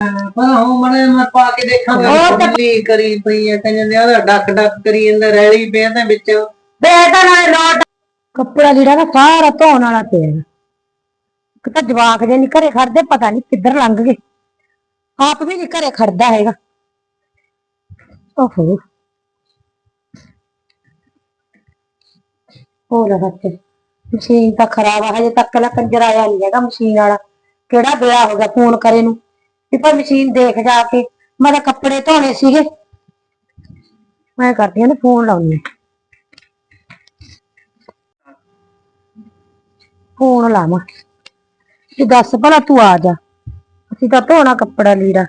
ਪਰ ਹੁਣ ਮਨੇ ਮੈਂ ਪਾ ਕੇ ਦੇਖਾਂਗਾ ਉਹ ਤੇ- ਖੁੱਲੀ ਕਰੀ ਪਈ ਹੈ ਕਹਿੰਦੇ ਉਹਦਾ ਡੱਕ ਡੱਕ ਕਰੀ ਜਾਂਦਾ ਰੈਲੀ ਪਿਆ ਤੇ ਵਿੱਚ। ਤੇ ਇਹਦਾ ਨਾਲ ਲੋਟ ਕੱਪੜਾ ਲੀੜਾ ਨਾ ਸਾਰਾ ਧੋਣ ਵਾਲਾ ਪਿਆ। ਹੈਗਾ। ਇੱਕ ਤਾਂ ਜਵਾਕ ਜੇ ਨਹੀਂ ਘਰੇ ਖੜਦੇ ਪਤਾ ਨਹੀਂ ਕਿੱਧਰ ਲੰਘ ਗਏ। ਆਪ ਵੀ ਨਹੀਂ ਘਰੇ ਖੜਦਾ ਹੈਗਾ। ਓਹੋ। ਹੋ ਲੈ ਬੱਚੇ? ਮਸ਼ੀਨ ਤਾਂ ਖਰਾਬ ਆ ਹਜੇ ਤੱਕ ਲਾ ਕੰਜਰ ਆਇਆ ਨਹੀਂ ਹੈਗਾ ਮਸ਼ੀਨ ਵਾਲਾ। ਕਿਹੜਾ ਹੋ ਗਿਆ ਫੋਨ ਕਰੇ ਨੂੰ। ਵੀ ਭਾਈ ਮਸ਼ੀਨ ਦੇਖ ਜਾ ਕੇ ਮੈਂ ਤਾਂ ਕੱਪੜੇ ਧੋਣੇ ਸੀਗੇ। ਮੈਂ ਕਰਦੀ ਹਾਂ ਫੋਨ ਲਾਉਣੀ ਫੋਨ ਲਾਵਾਂ। ਕਿ ਦੱਸ ਭਲਾ ਤੂੰ ਆ ਜਾ। ਅਸੀਂ ਤਾਂ ਧੋਣਾ ਕੱਪੜਾ ਲੀੜਾ।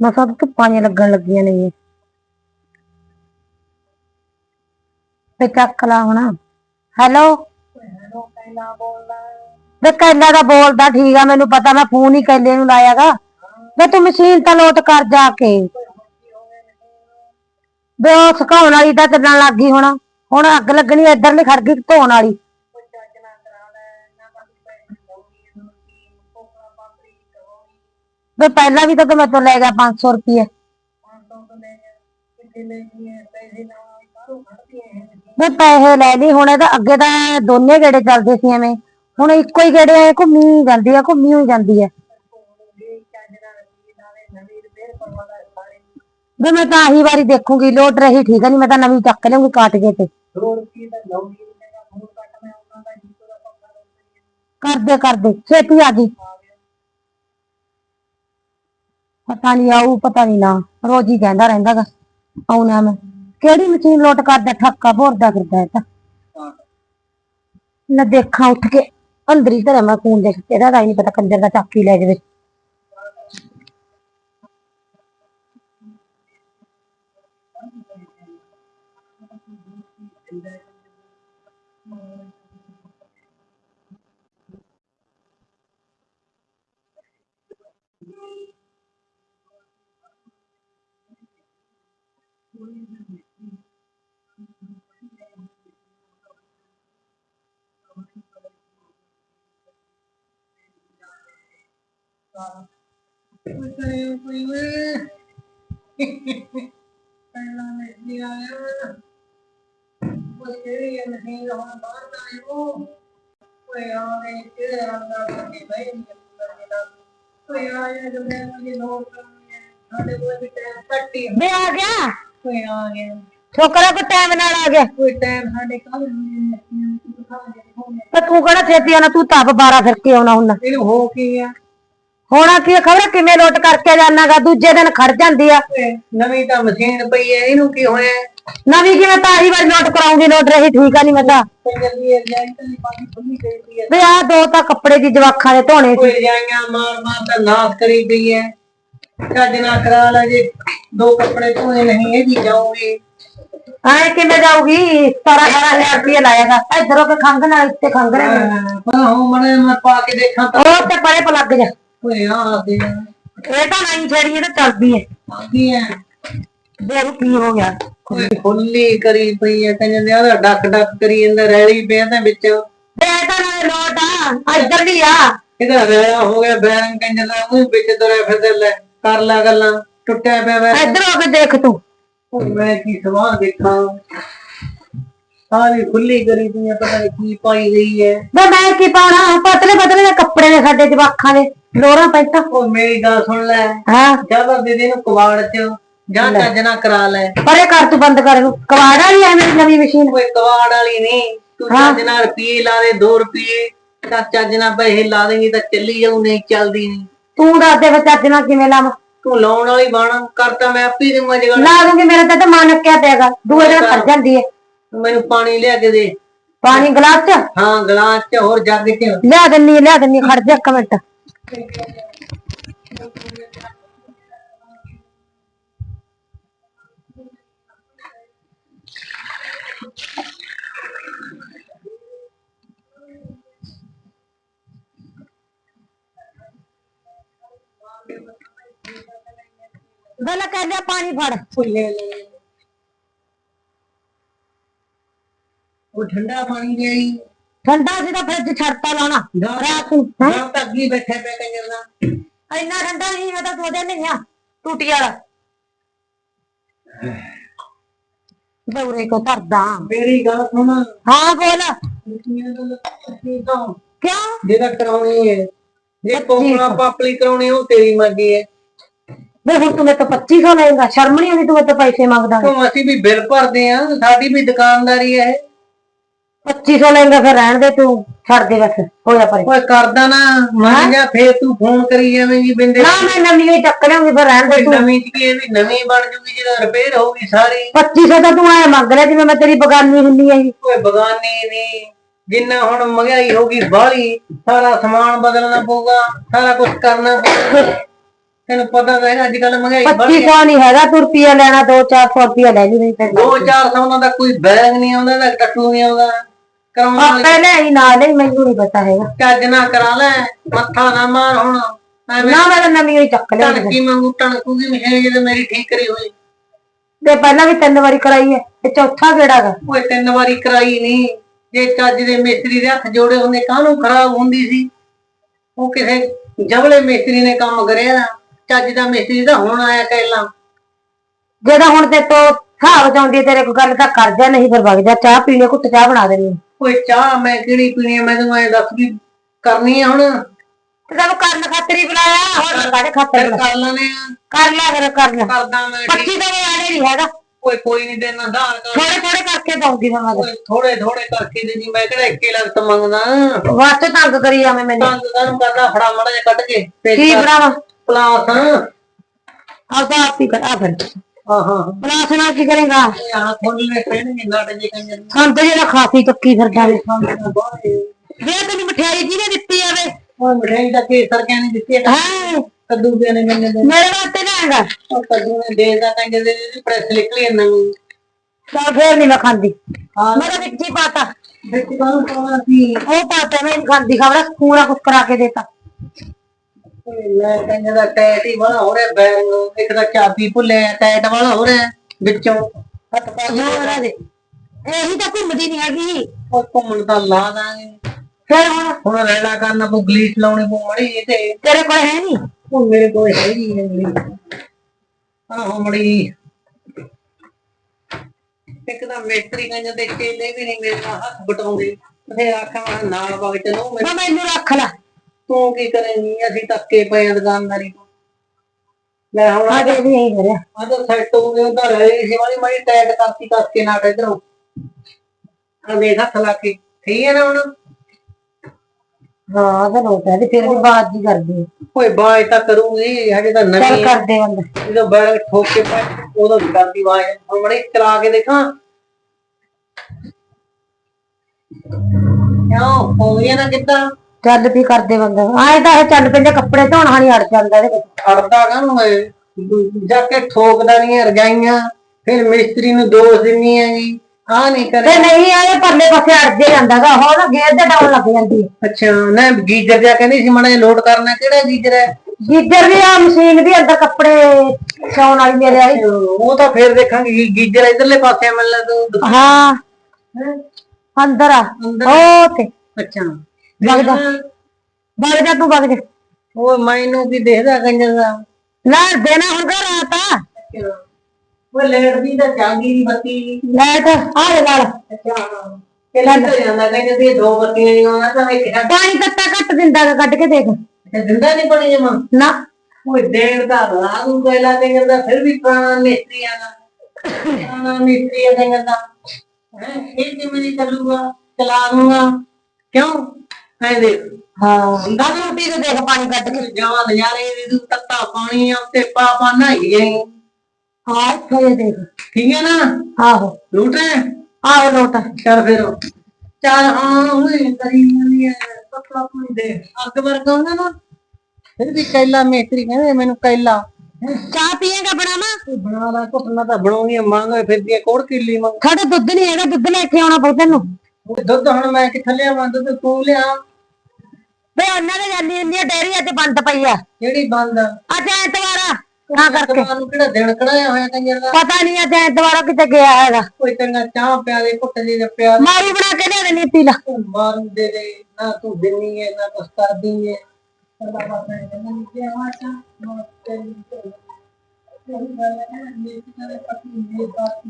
ਮੈਂ ਸਭ ਧੁੱਪਾਂ ਜਿਹੀਆਂ ਲੱਗਣ ਲੱਗੀਆਂ ਨੇ। ਤੇ ਚੱਕ ਲਾ ਹੁਣ। ਹੈਲੋ ਵੇ ਕੈਲਾ ਦਾ ਬੋਲਦਾ ਠੀਕ ਆ, ਮੈਨੂੰ ਪਤਾ ਮੈਂ ਫੋਨ ਹੀ ਕੈਲੇ ਨੂੰ ਲਾਇਆਗਾ। ਵੇ ਤੂੰ ਮਸ਼ੀਨ ਤਾਂ ਲੋਟ ਕਰ ਜਾ ਕੇ। ਵੇ ਉਹ ਸੁਕਾਉਣ ਵਾਲੀ ਤਾਂ ਚੱਲਣ ਲੱਗ ਗਈ ਹੁਣ? ਹੁਣ ਅੱਗ ਲੱਗਣੀ ਇੱਧਰਲੀ ਖੜ ਗਈ ਧੋਣ ਵਾਲੀ। ਵੇ ਪਹਿਲਾਂ ਵੀ ਤਾਂ ਤੂੰ ਮੇਰੇ ਤੋਂ ਲੈ ਗਿਆ 500 ਰੁਪਏ ਵੇ ਪੈਸੇ ਲੈ ਲਈ, ਹੁਣ ਇਹਦਾ ਅੱਗੇ ਤਾਂ ਦੋਨੇ ਗੇੜੇ ਚੱਲਦੇ ਸੀ ਐਵੇਂ। ਹੁਣ ਇੱਕੋ ਹੀ ਗੇੜੇ ਘੁੰਮੀ ਜਾਂਦੀ ਆ, ਘੁੰਮੀ ਹੋਈ ਜਾਂਦੀ ਆ। ਵੇ ਮੈਂ ਤਾਂ ਆਹੀ ਵਾਰੀ ਦੇਖੂੰਗੀ, ਲੋਟ ਰਹੀ ਠੀਕ ਆ, ਨਹੀਂ ਮੈਂ ਤਾਂ ਨਵੀਂ ਚੱਕ ਲਿਆਉਂਗੀ ਕਾਟ ਕੇ ਤੇ। ਕਰਦੇ ਕਰਦੇ, ਛੇਤੀ ਆ ਗਈ ਪਤਾ ਨਹੀਂ ਆਊ, ਪਤਾ ਨਹੀਂ ਨਾ, ਰੋਜ਼ ਹੀ ਕਹਿੰਦਾ ਰਹਿੰਦਾਗਾ, ਆਉਣਾ ਮੈਂ। ਕਿਹੜੀ ਮਸ਼ੀਨ ਲੋਟ ਕਰਦਾ, ਠੱਕਾ ਭੋਰਦਾ ਫਿਰਦਾ ਇਹ ਤਾਂ। ਨਾ ਦੇਖਾਂ ਉੱਠ ਕੇ। ਅੰਦਰ ਹੀ ਧਰਿਆ ਮੈਂ ਖੂਨ ਦੇਖ ਇਹਦਾ ਤਾਂ ਨਹੀਂ ਪਤਾ ਕੰਜਰ ਦਾ ਚਾਕੀ ਲੈ ਜਾਵੇ। ਕੋਈ ਪਹਿਲਾਂ ਮੈਂ ਨਹੀਂ ਆਇਆ। ਕੋਈ ਕਿਹੜੀ ਹੈ ਨਹੀਂ ਹੁਣ ਬਾਹਰ ਦਾ ਆਇਓ। ਕੋਈ ਆ ਗਏ ਕਿਹੜੇ ਰੰਗਾ ਕਰਕੇ ਬਈ ਨਹੀਂ ਕਰਦਾ ਕੋਈ ਆਇਆ ਜੋ ਮੈਂ ਮੁਝੇ ਨੋਟ ਕਰਨੀ ਹੈ ਸਾਡੇ ਕੋਲ ਵੀ ਟਾਈਮ ਕੱਟੀ ਮੈਂ ਆ ਗਿਆ। ਕੋਈ ਆ ਗਿਆ। ਛੋਕਰਾ ਕੋ ਟਾਈਮ ਨਾਲ ਆ ਗਿਆ। ਕੋਈ ਟਾਈਮ ਸਾਡੇ ਕੱਲ ਨਹੀਂ ਤੂੰ ਤੇ ਤੂੰ ਕਿਹੜਾ ਛੇਤੀ ਆਣਾ ਤੂੰ ਤਪ 12 ਫਿਰ ਕੇ ਆਉਣਾ ਹੁੰਦਾ। ਇਹਨੂੰ ਹੋ ਕੀ ਆ? ਹੋਣਾ ਕੀ ਖਬਰ ਕਿਵੇਂ ਲੋਟ ਕਰਕੇ ਜਾਣਾਗਾ? ਦੂਜੇ ਦਿਨ ਖੜ ਜਾਂਦੀ ਆ। ਨਵੀਂ ਤਾਂ ਮਸ਼ੀਨ ਪਈ ਹੈ ਇਹਨੂੰ ਕੀ ਹੋਇਆ? ਨਵੀਂ ਕਿਵੇਂ ਤਾਂ ਆਹੀ ਵਾਰ ਲੋਟ ਕਰਾਉਂਗੀ? ਲੋਟ ਰਹੀ ਠੀਕ ਆ ਨਹੀਂ ਮੈਂ ਤਾਂ। ਹੈ ਵੀ ਆ ਦੋ ਤਾਂ ਕੱਪੜੇ ਦੀ ਜਵਾਖਾਂ ਦੇ ਧੋਣੇ ਸੀ। ਕੋਈ ਜਾਈਆਂ ਮਾਰ ਮਾਰ ਤਾਂ ਨਾਸ ਕਰੀ ਗਈ ਹੈ ਚੱਜ ਨਾ ਕਰਾ ਲੈ ਜੇ ਦੋ ਕੱਪੜੇ ਧੋਏ ਨਹੀਂ ਇਹ ਵੀ ਜਾਊਗੀ। ਐ ਕਿਵੇਂ ਜਾਊਗੀ? 17 18000 ਰੁਪਏ ਲਾਏਗਾ। ਇਧਰੋਂ ਕੇ ਖੰਗ ਨਾਲ ਇੱਥੇ ਖੰਗ ਰਿਹਾ ਪਰ ਹੁਣ ਮਨੇ ਮੈਂ ਪਾ ਕੇ ਦੇਖਾਂ ਤਾਂ। ਉਹ ਤੇ ਪਰੇ ਪਲੱਗ ਜਾ। ਓਏ ਆ ਦੇ ਇਹ ਤਾਂ ਨਹੀਂ ਛੇੜੀ ਇਹ ਤਾਂ ਚੱਲਦੀ ਹੈ ਆਂਦੀ ਹੈ ਦੇਖ ਕੀ ਹੋ ਗਿਆ? ਕੋਈ ਖੁੱਲੀ ਕਰੀ ਪਈ ਹੈ ਕਹਿੰਦੇ ਉਹਦਾ ਡੱਕ ਡੱਕ ਕਰੀ ਜਾਂਦਾ ਰੈਲੀ ਪਿਆ ਤੇ ਵਿੱਚ। ਤੇ ਇਹ ਤਾਂ ਨਾਲੇ ਲੋਟ ਆ ਇੱਧਰ ਦੀ ਆ। ਇਹਦਾ ਰੈਲਾ ਹੋ ਗਿਆ ਬੈਂਕ ਕਹਿੰਦਾ ਦਾ ਉਹ ਵਿੱਚ ਤੁਰਿਆ ਫਿਰਦਾ ਲੈ ਕਰ ਲੈ ਗੱਲਾਂ ਟੁੱਟਿਆ ਪਿਆ ਵੈ। ਇੱਧਰ ਹੋ ਕੇ ਦੇਖ ਤੂੰ। ਉਹ ਮੈਂ ਕੀ ਸਵਾਹ ਦੇਖਾਂ। ਸਾਰੀ ਖੁੱਲੀ ਕਰੀ ਪਈ ਹੈ ਪਤਾ ਨਹੀਂ ਕੀ ਪਾਈ ਗਈ ਹੈ ਬੇ ਮੈਂ ਕੀ ਪਾਉਣਾ ਪਤਲੇ ਪਤਲੇ ਕੱਪੜੇ ਨੇ ਸਾਡੇ ਜਵਾਖਾਂ ਦੇ। ਲੋਰਾਂ ਪੈਂਟਾਂ ਉਹ ਮੇਰੀ ਗੱਲ ਸੁਣ ਲੈ। ਹਾਂ। ਜ਼ਿਆਦਾ ਦੀਦੀ ਨੂੰ ਕਵਾੜ ਚ ਜਾਂ ਚੱਜ ਨਾ ਕਰਾ ਲੈ। ਪਰੇ ਕਰ ਤੂੰ ਬੰਦ ਕਰ ਕਵਾੜ ਵਾਲੀ ਐ ਮੇਰੀ ਨਵੀਂ ਮਸ਼ੀਨ। ਕੋਈ ਕਵਾੜ ਵਾਲੀ ਨਹੀਂ ਤੂੰ ਚੱਜ ਨਾਲ ਰੁਪਏ ਲਾ ਦੇ 2 ਰੁਪਏ। ਤਾਂ ਚੱਜ ਨਾਲ ਪੈਸੇ ਲਾ ਦੇਂਗੀ ਤਾਂ ਚੱਲੀ ਜਾਊ ਨਹੀਂ ਚੱਲਦੀ ਨਹੀਂ ਤੂੰ ਦੱਸ ਦੇ ਅੱਜ ਨਾਲ ਕਿਵੇਂ ਲਾਵਾਂ। ਤੂੰ ਲਾਉਣ ਵਾਲੀ ਬਣ। ਕਰਤਾ ਮੈਂ ਆਪੇ ਦੂੰਗਾ ਜਗਾ ਲਾ ਦੂੰਗੀ ਮੇਰਾ ਤਾਂ ਤਾਂ ਮਨ ਕਿਆ ਪਿਆਗਾ ਦੂਏ ਦਿਨ ਖੜ ਜਾਂਦੀ ਹੈ ਮੈਨੂੰ ਪਾਣੀ ਲਿਆ ਕੇ ਦੇ। ਪਾਣੀ ਗਲਾਸ ਚ? ਹਾਂ ਗਲਾਸ ਚ ਹੋਰ ਜੱਗ ਚ। ਲਿਆ ਦਿੰਨੀ ਲਿਆ ਦਿੰਨੀ ਖੜ ਜਾ ਇੱਕ ਮਿੰਟ। ਗੱਲ ਕਰ ਲਿਆ ਪਾਣੀ ਫੜ ਫੁੱਲੇ ਲੈ ਉਹ ਠੰਡਾ ਪਾਣੀ ਦੇ ਆਈ ਠੰਡਾ ਸੀ ਤਾਂ ਫ੍ਰਿਜ ਛੱਡਤਾ ਲਾਉਣਾ। ਰਾਤ ਨੂੰ ਹੈਂ? ਰਾਤ ਤੱਕ ਹੀ ਬੈਠੇ ਪਏ ਕੰਜਰ ਦਾ। ਇੰਨਾ ਠੰਡਾ ਨਹੀਂ ਮੈਂ ਤਾਂ ਸੋਚਿਆ ਨਹੀਂ ਆ ਟੂਟੀ ਵਾਲਾ। ਬਉਰੇ ਕੋ ਧਰਦਾ ਮੇਰੀ ਗੱਲ ਸੁਣ। ਹਾਂ ਬੋਲ। ਕਿੰਨੀਆਂ ਗੱਲ ਤਾਂ ਕਿਉਂ? ਜਿਹੜਾ ਕਰਾਉਣੀ ਹੈ। ਜੇ ਕੋਪਣਾ ਪਾਪਲੀ ਕਰਾਉਣੀ ਉਹ ਤੇਰੀ ਮਰਜ਼ੀ ਹੈ। ਵੇ ਹੁਣ ਤੂੰ ਮੇਰੇ ਤੋਂ 2500 ਲਏਗਾ ਸ਼ਰਮ ਨਹੀਂ ਆਉਂਦੀ ਤੂੰ ਮੇਰੇ ਤੋਂ ਪੈਸੇ ਮੰਗਦਾ ਕਿਉਂ ਅਸੀਂ ਵੀ ਬਿੱਲ ਭਰਦੇ ਆ ਸਾਡੀ ਵੀ ਦੁਕਾਨਦਾਰੀ ਹੈ 2500 ਲਏਗਾ ਫਿਰ ਰਹਿਣ ਦੇ ਤੂੰ ਛੱਡ ਦੇ ਬਸ ਹੋ ਜਾ ਪਰੇ। ਓਏ ਕਰਦਾ ਨਾ ਮੰਨ ਜਾ ਫੇਰ ਤੂੰ ਫੋਨ ਕਰੀ ਜਾਵੇਂਗੀ ਬਿੰਦੇ ਨਾ ਮੈਂ ਨਵੀਂ ਹੀ ਚੱਕ ਲਿਆਉਂਗੀ ਫਿਰ ਰਹਿਣ ਦੇ ਤੂੰ। ਨਵੀਂ ਜੀ ਇਹ ਵੀ ਨਵੀਂ ਬਣ ਜੂਗੀ ਜਦੋਂ ਰਿਪੇਅਰ ਹੋਊਗੀ ਸਾਰੀ। 2500 ਤਾਂ ਤੂੰ ਐ ਮੰਗ ਲਿਆ ਜਿਵੇਂ ਮੈਂ ਤੇਰੀ ਬਗਾਨੀ ਹੁੰਨੀ ਹੈਗੀ ਓਏ ਬਗਾਨੀ ਨਹੀਂ ਜਿੰਨਾ ਹੁਣ ਮਹਿੰਗਾਈ ਹੋਗੀ ਬਾਹਲੀ ਸਾਰਾ ਸਮਾਨ ਬਦਲਣਾ ਪਊਗਾ ਸਾਰਾ ਕੁਝ ਕਰਨਾ ਪਊਗਾ। ਤੈਨੂੰ ਪਤਾ ਤਾਂ ਹੈ ਅੱਜ ਕੱਲ ਮਹਿੰਗਾਈ ਬਾਹਲੀ 2500 ਨਹੀਂ ਹੈਗਾ ਤੂੰ ਰੁਪਿਆ ਲੈਣਾ 2-400 ਰੁਪਿਆ ਲੈ ਲਈ ਨਹੀਂ ਚਾਰ ਸੌ ਉਹਨਾਂ ਦਾ ਕੋਈ ਬੈਗ ਨਹੀਂ ਆਉਂਦਾ ਨਾ ਟੱਟੂ ਨਹੀਂ ਆਉਂਦਾ। ਕਰਾਉਣ ਆਪੇ ਲੈ ਹੀ ਨਾਲ ਹੀ ਮੈਨੂੰ ਨਹੀਂ ਪਤਾ ਹੈਗਾ। ਚੱਜ ਨਾ ਕਰਾ ਲੈ ਮੱਥਾ ਨਾ ਮਾਰ ਹੁਣ। ਐਵੇਂ ਨਾ ਮੈਂ ਤਾਂ ਨਵੀਂ ਹੀ ਚੱਕ ਲਿਆ ਟਣਕੀ ਮੰਗੂ ਟਣਕੂਗੀ ਮਸ਼ੀਨ ਜਦੋਂ ਮੇਰੀ ਠੀਕ ਕਰੀ ਹੋਈ। ਤੇ ਪਹਿਲਾਂ ਵੀ ਤਿੰਨ ਵਾਰੀ ਕਰਾਈ ਹੈ ਤੇ ਚੌਥਾ ਕਿਹੜਾ ਗਾ? ਓਏ ਤਿੰਨ ਵਾਰੀ ਕਰਾਈ ਨਹੀਂ ਜੇ ਚੱਜ ਦੇ ਮਿਸਤਰੀ ਦੇ ਹੱਥ ਜੋੜੇ ਹੁੰਦੇ ਕਾਹਨੂੰ ਖਰਾਬ ਹੁੰਦੀ ਸੀ? ਉਹ ਕਿਸੇ ਜਵਲੇ ਮਿਸਤਰੀ ਨੇ ਕੰਮ ਕਰਿਆ। ਚੱਜ ਦਾ ਮਿਸਤਰੀ ਤਾਂ ਹੁਣ ਆਇਆ ਕਹਿਲਾਂ ਜਿਹੜਾ ਹੁਣ ਤੇ ਤੋ ਹਿਸਾਬ ਚਾਉਂਦੀ ਹੈ ਤੇਰੇ ਕੋਲ ਗੱਲ ਤਾਂ ਕਰ ਜਾ ਨਹੀਂ ਫਿਰ ਵਗ ਜਾ ਚਾਹ ਪੀਣੇ ਘੁੱਟ ਚਾਹ ਬਣਾ ਦੇਣੀ ਓਏ ਚਾਹ ਮੈਂ ਕਿਹੜੀ ਪੀਣੀ ਆ, ਮੈਂ ਤੈਨੂੰ ਐ ਦੱਸ ਵੀ ਕਰਨੀ ਆ ਹੁਣ। ਤੇ ਤੈਨੂੰ ਕਰਨ ਖਾਤਰ ਹੀ ਬੁਲਾਇਆ ਹੋਰ ਕਾਹਦੇ ਖਾਤਰ? ਫਿਰ ਬੁਲਾਇਆ? ਕਰ ਲੈਣੇ ਆ। ਕਰ ਲੈ ਫਿਰ ਕਰ ਲੈ। ਕਰਦਾ ਮੈਂ ਠੀਕ। 25 ਤਾਂ ਮੈਂ ਆਣੇ ਨਹੀਂ ਹੈਗਾ। ਓਏ ਕੋਈ ਨਹੀਂ ਦੇਣਾ ਧਾਰ ਕਰ ਥੋੜੇ ਥੋੜੇ ਕਰਕੇ ਦਊਂਗੀ ਮੈਂ ਓਏ ਥੋੜੇ ਥੋੜੇ ਕਰਕੇ ਦੇ ਜੀ ਮੈਂ ਕਿਹੜਾ ਇੱਕੇ ਲਗਤ ਮੰਗਦਾ। ਵਾਸਤੇ ਤੰਗ ਕਰੀ ਜਾਵੇਂ ਮੈਨੂੰ। ਤੰਗ ਕਰਨਾ ਫੜਾ ਮੜਾ ਜਿਹਾ ਕੱਢ ਕੇ। ਕੀ ਬਣਾਵਾ ਪਲਾਸ। ਆਪ ਤਾਂ ਆਪ ਹੀ ਕਰਾ ਫਿਰ। ਹਾਂ ਹਾਂ। ਬਣਾ ਸੁਣਾ ਕੀ ਕਰੇਗਾ ਆ ਸਾਨੂੰ ਤਾਂ ਜਿਹੜਾ ਖਾਸੀ ਚੱਕੀ ਫਿਰਦਾ ਵੇ। ਵੇ ਤੈਨੂੰ ਮਠਿਆਈ ਜਿਹਨੇ ਦਿੱਤੀ ਆਵੇ ਮਠਿਆਈ ਦਾ ਕੇਸਰ ਕਹਿੰਦੇ ਦਿੱਤੀ ਹਾਂ? ਕੱਦੂ ਦੇ ਨੇ ਮੈਨੂੰ ਦੇ ਮੇਰੇ ਵਾਸਤੇ ਲੈਂਗਾ ਉਹ ਕੱਦੂ ਨੇ ਦੇ ਦਾ ਕੰਜਰ ਦੇ ਪ੍ਰੈਸ ਨਿਕਲੀ ਇਹਨਾਂ ਨੂੰ। ਚਲ ਫੇਰ ਨਹੀਂ ਮੈਂ ਖਾਂਦੀ। ਮੇਰਾ ਵਿੱਚ ਹੀ ਪਾਤਾ। ਵਿੱਚ ਕਾਹਨੂੰ ਪਾਉਣਾ ਸੀ? ਉਹ ਪਾਤਾ ਮੈਂ ਖਾਂਦੀ ਖਬਰ ਪੂਰਾ ਕੁਝ ਕਰਾ ਕੇ ਦੇਤਾ। ਲੈ ਕੰਜਰ ਦਾ ਟੈਟ ਹੀ ਵਾਲਾ ਹੋ ਰਿਹਾ ਬੈਗ ਨੂੰ ਇੱਕ ਦਾ ਚਾਬੀ ਭੁੱਲਿਆ ਟੈਟ ਵਾਲਾ ਹੋ ਰਿਹਾ ਵਿੱਚੋਂ। ਹੱਥ ਪਾ ਕੇ ਹੋਰ ਦੇ ਇਹੀ ਤਾਂ ਘੁੰਮਦੀ ਨਹੀਂ ਹੈਗੀ। ਉਹ ਘੁੰਮਣ ਤਾਂ ਲਾ ਦਾਂਗੇ। ਫੇਰ ਹੁਣ? ਹੁਣ ਰੈਲਾ ਕਰਨਾ ਪਊ ਗਲੀਚ ਲਾਉਣੀ ਪਊ ਮੜੀ ਇਹ ਤੇ। ਤੇਰੇ ਕੋਲ ਹੈ ਨਹੀਂ ਮੇਰੇ ਕੋਲ ਹੈ ਗਲੀਚ ਆਹੋ ਮੜੀ ਇੱਕ ਤਾਂ ਮੇਟਰੀ ਕੰਜ ਦੇ ਚੇਲੇ ਵੀ ਨਹੀਂ ਮੇਰੇ ਨਾਲ ਹੱਥ ਬਟਾਉਂਦੇ ਫੇਰ ਆਖਾਂ ਨਾਲ ਵਗ ਚਲੋ। ਮੈਂ ਮੈਂ ਮੈਨੂੰ ਰੱਖ ਲੈ। ਤੂੰ ਕੀ ਕਰੇਂਗੀ? ਅਸੀਂ ਤੱਕੇ ਪਏ ਆਂ ਦੁਕਾਨਦਾਰੀ ਤੋਂ। ਲੈ ਹੁਣ ਆ ਦੇ ਵੀ ਇਹੀ ਕਰਿਆ ਆ। ਤਾਂ ਸੈੱਟ ਹੋ ਗਏ ਤਾਂ ਰਹੀ ਸੀ ਵਾਲੀ ਮਾੜੀ ਟੈਟ ਕਰਤੀ ਕਰਕੇ ਨਾਟ ਇਧਰੋਂ। ਆ ਦੇਖ ਹੱਥ ਲਾ ਕੇ ਠੀਕ ਹੈ ਨਾ ਹੁਣ? ਹਾਂ ਤਾਂ ਲੋਟ ਹੈ ਤੇ ਫਿਰ ਵੀ ਬਾਤ ਜੀ ਕਰਦੀ। ਓਏ ਬਾਜ ਤਾਂ ਕਰੂਗੀ ਹਜੇ ਤਾਂ ਚੱਲ ਨਵੀਂ। ਕਰ ਦੇ ਬੰਦਾ ਜਦੋਂ ਬੈਗ ਠੋਕ ਕੇ ਪੈ ਉਦੋਂ ਕਰਦੀ ਆਵਾਜ਼। ਹੁਣ ਮੜੀ ਚਲਾ ਕੇ ਦੇਖਾਂ। ਕਿਉਂ ਹੋ ਗਿਆ ਨਾ ਕਿੱਦਾਂ ਚੱਲ ਵੀ ਕਰ ਦੇ ਬੰਦਾ ਆਏ ਤਾਂ ਇਹ ਚੱਲ ਪੈਂਦੇ ਕੱਪੜੇ ਧੋਣ ਹਾਣੀ ਅੜ ਜਾਂਦਾ ਇਹਦੇ ਵਿੱਚ। ਅੜਦਾ ਕਾਹਨੂੰ ਏ ਜਾ ਕੇ ਠੋਕਦਾ ਨਹੀਂ ਹੈ ਰਜਾਈਆਂ ਫਿਰ ਮਿਸਤਰੀ ਨੂੰ ਦੋਸ਼ ਦਿੰਨੀ ਹੈਗੀ ਆ ਨਹੀਂ ਤੇ ਕਰੇ ਨਹੀਂ ਆਏ ਪਰਲੇ ਪਾਸੇ ਅੜ ਜੇ ਜਾਂਦਾਗਾ ਹੋ ਨਾ ਗੇਰ ਦੇ ਡਾਉਣ ਲੱਗ ਜਾਂਦੀ ਹੈ ਅੱਛਾ ਨਾ ਗੀਜਰ ਜਾ ਕਹਿੰਦੀ ਸੀ ਮੜਾ ਲੋਡ ਕਰਨਾ ਕਿਹੜਾ ਗੀਜਰ ਹੈ? ਗੀਜਰ ਵੀ ਆ ਮਸ਼ੀਨ ਵੀ ਅੰਦਰ ਕੱਪੜੇ ਸਿਉਣ ਵਾਲੀ ਮੇਰੇ ਆਈ। ਉਹ ਤਾਂ ਫਿਰ ਦੇਖਾਂਗੇ ਗੀ- ਗੀਜਰ ਇਧਰਲੇ ਪਾਸੇ ਮਿਲਣਾ ਤੂੰ ਹਾਂ। ਅੰਦਰ ਆ? ਉਹ ਤੇ। ਅੱਛਾ। ਵਗ ਜਾ। ਵਗ ਜਾ ਤੂੰ ਵਗ ਜਾ। ਉਹ ਮੈਨੂੰ ਕੀ ਦੇਖਦਾ ਕੰਜਰ ਦਾ? ਲੈ ਦੇਣਾ ਹੁਣ ਘਰ ਆਤਾ ਉਹ ਲੈਟ ਦੀ ਤਾਂ ਜਾਂਦੀ ਨਹੀਂ ਬੱਤੀ। ਲੈ ਤਾਂ ਆ ਲੈ। ਨਾਲ ਅੱਛਾ ਕਿਹੜਾ ਜਾਂਦਾ ਕਹਿੰਦੇ ਵੀ ਦੋ ਬੱਤੀਆਂ ਨਹੀਂ ਆਉਣਾ ਤਾਂ ਇੱਕ ਪਾਣੀ ਤੱਤਾ ਘੱਟ ਦਿੰਦਾ ਗਾ, ਕੱਢ ਕੇ ਦੇਖ। ਦਿੰਦਾ ਨਹੀਂ ਪਣੀ ਜਮਾ? ਨਾ। ਉਹ ਦੇਣ ਦਾ ਰਾਹ ਨੂੰ ਪਹਿਲਾਂ ਤੇ ਕਹਿੰਦਾ ਫਿਰ ਵੀ ਪੁਰਾਣਾ ਮਿਸਤਰੀ ਆਣਾ ਪੁਰਾਣਾ ਮਿਸਤਰੀ ਆ ਕਹਿੰਦਾ ਹੈ ਇਹ ਕਿਵੇਂ ਨਹੀਂ ਚੱਲੂਗਾ? ਚਲਾ ਦੂੰਗਾ। ਕਿਉਂ? ਐ ਦੇਖ ਹਾਂ ਗੱਲ ਰੋਟੀ ਤੇ ਦੇਖ ਪਾਣੀ ਕੱਢ ਕੇ ਜਵਾਂ ਨਜ਼ਾਰੇ ਦੀ ਤੂੰ ਤੱਤਾ ਪਾਣੀ ਆ ਉੱਤੇ ਪਾ ਪਾ ਨਹਾਈ ਜਾਈ ਹਾਂ ਫੇਰ ਦੇਖ। ਠੀਕ ਹੈ ਨਾ? ਆਹੋ। ਲੂਟ ਹੈ? ਆਹੋ ਲੋਟ ਚੱਲ ਫਿਰ। ਚੱਲ ਹਾਂ ਹੋਏ ਕਰੀ ਜਾਂਦੀ ਹੈ ਪਤਲਾ ਪਾਣੀ ਦੇ। ਅੱਗ ਵਰਗਾ ਹੁੰਦਾ ਨਾ। ਫਿਰ ਵੀ ਕੈਲਾ ਮੇਤਰੀ ਕਹਿੰਦੇ ਮੈਨੂੰ ਕੈਲਾ। ਚਾਹ ਪੀਏਗਾ ਬਣਾਵਾ? ਬਣਾ ਲਾ ਕੁੱਟਣਾ ਤਾਂ ਬਣਾਉਣੀ ਮੰਗ ਫਿਰਦੀ ਕੋੜ ਕਿੱਲੀ ਮੰਗ ਸਾਡੇ ਦੁੱਧ ਨਹੀਂ ਹੈਗਾ ਦੁੱਧ ਲੈ ਕੇ ਆਉਣਾ ਪਊ ਤੈਨੂੰ। ਦੁੱਧ ਹੁਣ ਮੈਂ ਕਿੱਥੇ ਲਿਆਵਾਂ? ਦੁੱਧ ਤੂੰ ਲਿਆ। ਵੇ ਉਹਨਾਂ ਦੇ ਜਾਂਦੀ ਹੁੰਦੀ ਆ ਡੈਰੀ ਅੱਜ ਬੰਦ ਪਈ ਆ। ਕਿਹੜੀ ਬੰਦ? ਆ ਅੱਜ ਐਤਵਾਰ ਆ ਤਾਂ ਕਰਕੇ। ਤੁਹਾਨੂੰ ਕਿਹੜਾ ਦਿਨ ਕਢਾਇਆ ਹੋਇਆ ਕੰਜਰ ਦਾ? ਪਤਾ ਨਹੀਂ ਅੱਜ ਐਤਵਾਰ ਕਿਤੇ ਗਿਆ ਹੈਗਾ। ਕੋਈ ਚੰਗਾ ਚਾਹ ਪਿਆ ਦੇ ਘੁੱਟ ਦੀ ਪਿਆ ਦੇ, ਮਾਰੀ ਬਣਾ ਕੇ ਲਿਆ ਦੇਣੀ ਪੀ ਲਾ ਤੂੰ ਮਾਰੂ ਦੇ ਦੇ ਨਾ ਤੂੰ ਦਿੰਨੀ ਹੈ ਨਾ ਕੁਛ ਕਰਦੀ ਹੈ ਪਰਲਾ ਬਾਪਾ ਨੇ ਕਹਿੰਦਾ ਨਹੀਂ ਕਿ ਆਵਾਂ ਮੈਂ ਤੇਰੀ ਕੋਈ ਗੱਲ ਹੈ ਮੇਰੇ ਤੇ ਪਤੀ ਮੇਰੇ ਬਾਤ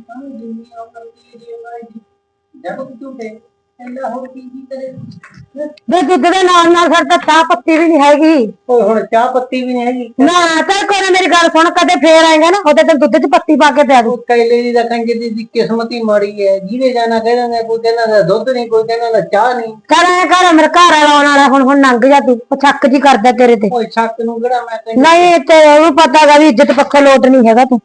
ਦੀ ਦੀ ਕਹਿੰਦਾ ਹੋਰ ਕੀ ਕੀ ਕਰੇ? ਵੇ ਦੁੱਧ ਦੇ ਨਾਲ ਨਾਲ ਫਿਰ ਤਾਂ ਚਾਹ ਪੱਤੀ ਵੀ ਨਹੀਂ ਹੈਗੀ। ਓਏ ਹੁਣ ਚਾਹ ਪੱਤੀ ਵੀ ਨਹੀਂ ਹੈਗੀ? ਨਾ ਤਾਂ ਕੋਈ ਨਾ ਮੇਰੀ ਗੱਲ ਸੁਣ ਕਦੇ ਫੇਰ ਆਏਗਾ ਨਾ ਉਹਦੇ ਤੇ ਦੁੱਧ 'ਚ ਪੱਤੀ ਪਾ ਕੇ ਦੂ। ਉਹ ਕੈਲੇ ਦੀ ਤਾਂ ਕੰਜਰ ਦੀ ਦੀ ਕਿਸਮਤ ਹੀ ਮਾੜੀ ਹੈ ਜਿਹਦੇ ਜਾਣਾ ਕਹਿੰਦਾ ਕੋਈ ਕਹਿੰਦਾ ਦਾ ਦੁੱਧ ਨਹੀਂ ਕੋਈ ਕਹਿੰਦਾ ਦਾ ਚਾਹ ਨਹੀਂ ਕਰ ਐ ਕਰ ਮੇਰੇ ਘਰ ਵਾਲਾ ਆਉਣ ਵਾਲਾ ਹੁਣ ਹੁਣ ਲੰਘ ਜਾ ਤੂੰ ਉਹ ਛੱਕ ਜੀ ਕਰਦਾ ਤੇਰੇ ਤੇ। ਓਏ ਛੱਕ ਨੂੰ ਕਿਹੜਾ ਮੈਂ ਤੈਨੂੰ ਨਹੀਂ ਤੇ ਉਹਨੂੰ ਪਤਾ ਗਾ ਵੀ ਇੱਜ਼ਤ ਪੱਖੋਂ ਲੋਟ ਨਹੀਂ ਹੈਗਾ ਤੂੰ।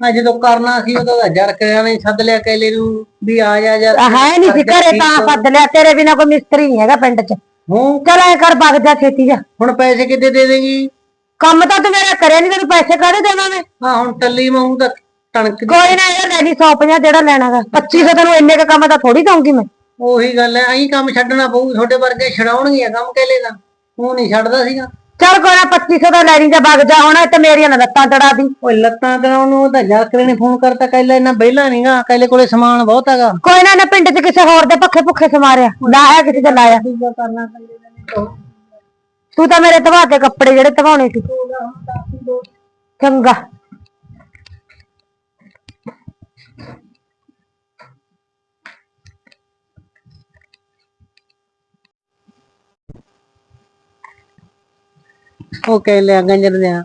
ਮੈਂ ਜਦੋਂ ਕਰਨਾ ਸੀ ਉਦੋਂ ਦਾ ਜਰ ਕਰਿਆ ਨਹੀਂ ਸੱਦ ਲਿਆ ਕੈਲੇ ਨੂੰ ਵੀ ਆ ਜਾ ਆ ਹੈ ਨਹੀਂ ਸੀ ਘਰੇ ਤਾਂ ਪੱਦ ਲਿਆ ਤੇਰੇ ਬਿਨਾ ਕੋਈ ਮਿਸਤਰੀ ਨਹੀਂ ਹੈਗਾ ਪਿੰਡ 'ਚ। ਹੂੰ। ਚਲ ਐ ਕਰ ਵਗ ਜਾ ਛੇਤੀ ਜਾ। ਹੁਣ ਪੈਸੇ ਕਿੱਦੇ ਦੇ ਦੇਗੀ? ਕੰਮ ਤਾਂ ਤੂੰ ਮੇਰਾ ਕਰਿਆ ਨਹੀਂ ਤੈਨੂੰ ਪੈਸੇ ਕਾਹਦੇ ਦੇਵਾਂ ਮੈਂ? ਹਾਂ ਹੁਣ ਟੱਲੀ ਮਾਉਂ ਤਾਂ ਟਣਕ ਕੋਈ ਨਾ ਇਹ ਲੈ ਲਈ 150 ਜਿਹੜਾ ਲੈਣਾਗਾ। 2500 ਤੈਨੂੰ ਇੰਨੇ ਕ ਕੰਮ ਤਾਂ ਥੋੜੀ ਦਊਂਗੀ ਮੈਂ। ਉਹੀ ਗੱਲ ਹੈ ਐਂ ਕੰਮ ਛੱਡਣਾ ਪਊ ਤੁਹਾਡੇ ਵਰਗੇ ਛਡਾਉਣਗੇ ਕੰਮ ਕੈਲੇ ਦਾ ਤੂੰ ਨਹੀਂ ਛੱਡਦਾ ਸੀਗਾ। ਚੱਲ ਕੋਈ ਨਾ 2500 ਦਾ ਲੈ ਲਈ ਜਾ ਵਗ ਜਾ ਹੁਣ ਤੇ ਮੇਰੀਆਂ ਨਾ ਲੱਤਾਂ ਤੜਾ ਦੀ। ਓਏ ਲੱਤਾਂ ਕਰਾਉਣ ਨੂੰ ਤਾਂ ਜਰਕਰੇ ਨੇ ਫੋਨ ਕਰਤਾ ਕੈਲੇ ਇੰਨਾ ਬਹਿਲਾ ਨਹੀਂਗਾ ਕੈਲੇ ਕੋਲੇ ਸਮਾਨ ਬਹੁਤ ਹੈਗਾ। ਕੋਈ ਨਾ ਨਾ ਪਿੰਡ 'ਚ ਕਿਸੇ ਹੋਰ ਦੇ ਪੱਖੇ ਪੁੱਖੇ ਸਮਾਰਿਆ। ਲਾਇਆ ਕਿਸੇ ਤੇ ਲਾਇਆ। ਨੇ ਤੂੰ ਤਾਂ ਮੇਰੇ ਧਵਾ ਕੇ ਕੱਪੜੇ ਜਿਹੜੇ ਧਵਾਉਣੇ ਸੀ। ਚੰਗਾ। ਉਹ ਕਹਿ ਲਿਆ, ਗੰਜਰ ਦਿਆਂ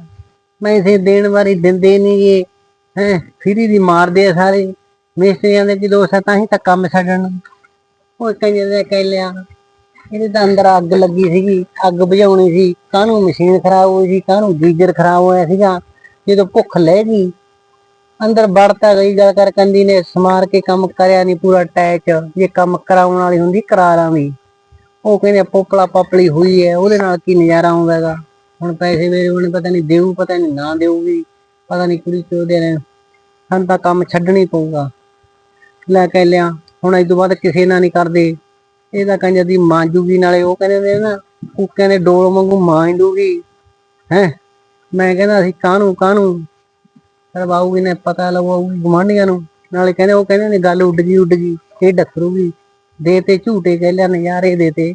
ਮੈਂ ਇਸੇ ਦੇਣ ਵਾਰੀ ਦਿੰਦੇ ਨਹੀਂਗੇ ਹੈ ਫਰੀ ਦੀ ਮਾਰਦੇ ਆ ਸਾਰੇ। ਮਿਸਤਰੀਆਂ ਦੇ ਕੀ ਦੋਸ਼ ਆ ਤਾਂ ਹੀ ਤਾਂ ਕੰਮ ਛੱਡਣ। ਉਹ ਕੰਜਰ ਦੇ ਕਹਿ ਲਿਆ। ਇਹਦੇ ਤਾਂ ਅੰਦਰ ਅੱਗ ਲੱਗੀ ਸੀਗੀ, ਅੱਗ ਬੁਝਾਉਣੀ ਸੀ। ਕਾਹਨੂੰ ਮਸ਼ੀਨ ਖਰਾਬ ਹੋਈ ਸੀ, ਕਾਹਨੂੰ ਗੀਜ਼ਰ ਖਰਾਬ ਹੋਇਆ ਸੀਗਾ। ਜਦੋਂ ਭੁੱਖ ਲੈ ਗਈ, ਅੰਦਰ ਵੜਤਾ ਗਈ, ਗੱਲ ਕਰ ਕੰਦੀ ਨੇ ਸਮਾਰ ਕੇ ਕੰਮ ਕਰਿਆ ਨਹੀਂ ਪੂਰਾ ਟੈਚ। ਜੇ ਕੰਮ ਕਰਾਉਣ ਵਾਲੀ ਹੁੰਦੀ, ਕਰਾ ਲਾਂਦੀ ਉਹ ਕਹਿੰਦੇ ਪੋਪਲਾ ਪਾਪਲੀ ਹੋਈ ਹੈ, ਉਹਦੇ ਨਾਲ ਕੀ ਨਜ਼ਾਰਾ ਆਉਂਦਾ ਹੈਗਾ। ਹੁਣ ਪੈਸੇ ਮੇਰੇ ਕੋਲ ਪਤਾ ਨਹੀਂ ਦੇਊ, ਪਤਾ ਨਹੀਂ ਨਾ ਦੇਊਗੀ, ਪਤਾ ਨਹੀਂ ਕੁੜੀ ਕਿਉਂ ਦੇ ਰਹੇ ਸਾਨੂੰ ਤਾਂ ਕੰਮ ਛੱਡਣੀ ਪਊਗਾ। ਲੈ ਕੇ ਲਿਆ, ਹੁਣ ਇਸ ਤੋਂ ਬਾਅਦ ਕਿਸੇ ਨਾਲ ਨਹੀਂ ਕਰਦੇ। ਇਹਦਾ ਕੰਜਰ ਦੀ ਮਾਂਜੂਗੀ, ਨਾਲੇ ਉਹ ਕਹਿੰਦੇ ਨੇ ਨਾ, ਕੁੱਕਿਆਂ ਦੇ ਡੋਲ ਵਾਂਗੂ ਮਾਂਜ ਦੂਗੀ ਹੈ? ਮੈਂ ਕਹਿੰਦਾ ਅਸੀਂ ਕਾਹਨੂੰ ਕਾਹਨੂੰ? ਕਰਵਾਉਗੀ ਨੇ ਪਤਾ ਲਵਾਉਗੀ ਗੁਆਂਢੀਆਂ ਨੂੰ। ਨਾਲੇ ਕਹਿੰਦੇ, ਉਹ ਕਹਿੰਦੇ ਨੇ, ਗੱਲ ਉੱਡ ਗਈ ਉੱਡ ਗਈ, ਇਹ ਡੱਕਰੂਗੀ। ਦੇ ਤੇ ਝੂਟੇ ਕਹਿ ਲਿਆ, ਨਜ਼ਾਰੇ ਦੇ ਤੇ।